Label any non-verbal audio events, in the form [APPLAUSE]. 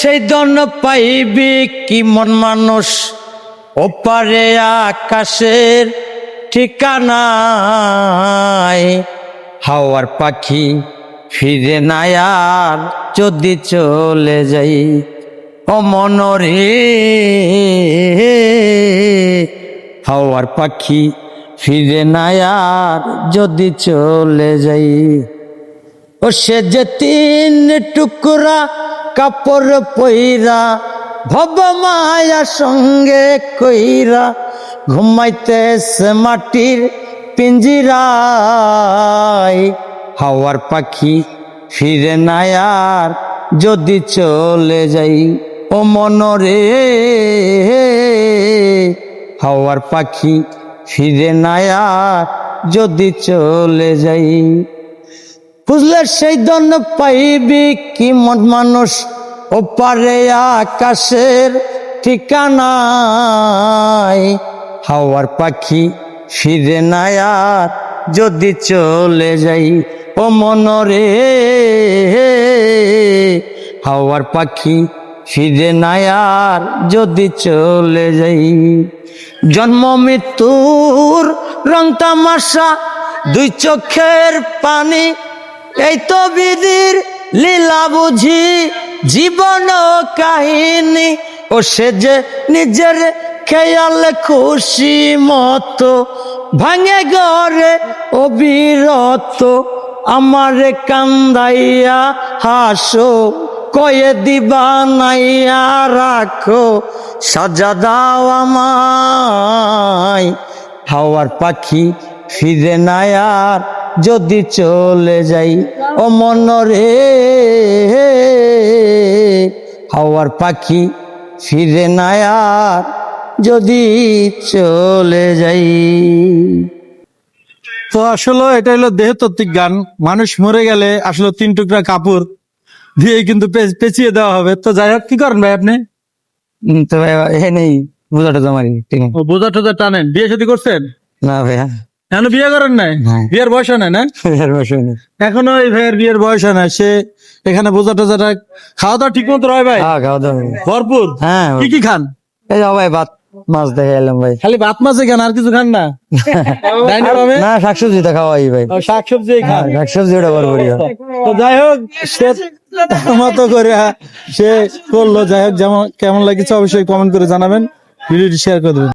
সেই দণ্ড পাইবি কি মন মানুষ? ওপারে আকাশের ঠিকানায় হাওয়ার পাখি ফিরে নাই আর যদি চলে যাই, ও মনরে। হাওয়ার পাখি ফিরে নাই আর যদি চলে যাই, ও সে যে তিন টুকরা কাপড় পইরা, ভব মায়া সঙ্গে কইরা ঘুমাইতেছে মাটির পিঞ্জিরায়। হাওয়ার পাখি ফিরে নাই আর যদি চলে যাই, ও মনরে। হাওয়ার পাখি ফিরে নাই আর যদি চলে যাই। বুঝলে সেই দন পাইবি কি মন মানুষ ও পারে আকাশের ঠিকানায়। হাওয়ার পাখি ফিরে নাই আর যদি চলে যাই, ও মনরে। হাওয়ার পাখি ফিরে নাই আর যদি চলে যাই। জন্ম মৃত্যুর রং তামাশা, দুই চোখের পানি এই তো বিধির লীলা বুঝি, জীবন কাহিনী, ও সে যে নিজের খেয়াল খুশি মতো, ভাঙে গড়ে অবিরত, আমারে কান্দাইয়া হাসো, কয়ে দিবা নাইয়া রাখো, সাজা দাও আমায়, হাওয়ার পাখি ফিরে নাই আর যদি চলে যাই ও মন রে হাওয়ার পাখি ফিরে নাই আর যদি চলে যাই। তো আসলে এটা হলো দেহতত্ত্বিক গান। মানুষ মরে গেলে আসলে তিন টুকরা কাপড় দিয়ে কিন্তু পেঁচিয়ে দেওয়া হবে। তো যাই হোক কি করেন ভাই আপনি? তো ভাই হে নেই বুঝাটা। ও বোঝা টোজা টানেন। বিয়ে শাদী করছেন? না ভাইয়া। এখনও বিয়ে করেন নাই? হ্যাঁ। বিয়ের বয়স হয় না? আর বসে নেই। এখনও এই ভাইয়ের বিয়ের বয়স হয় না সে এখানে বোঝা টোজাটা খাওয়া দাওয়া ঠিক মতো হয় ভাই? হ্যাঁ খাওয়া দাওয়া ভরপুর? হ্যাঁ কি কি খান? এই যাও ভাই ভাত মাছ দেখে এলাম ভাই। খালি ভাত মাছে খান আর কিছু খান না? [LAUGHS] না শাকসবজি তো খাওয়াই ভাই। শাকসবজি খান। শাকসবজি ওটা বড়ি তো যাই হোক সে মতো করে সে করল। যাই হোক যেমন কেমন লাগছে অবশ্যই কমেন্ট করে জানাবেন। ভিডিওটি শেয়ার করে দেবেন।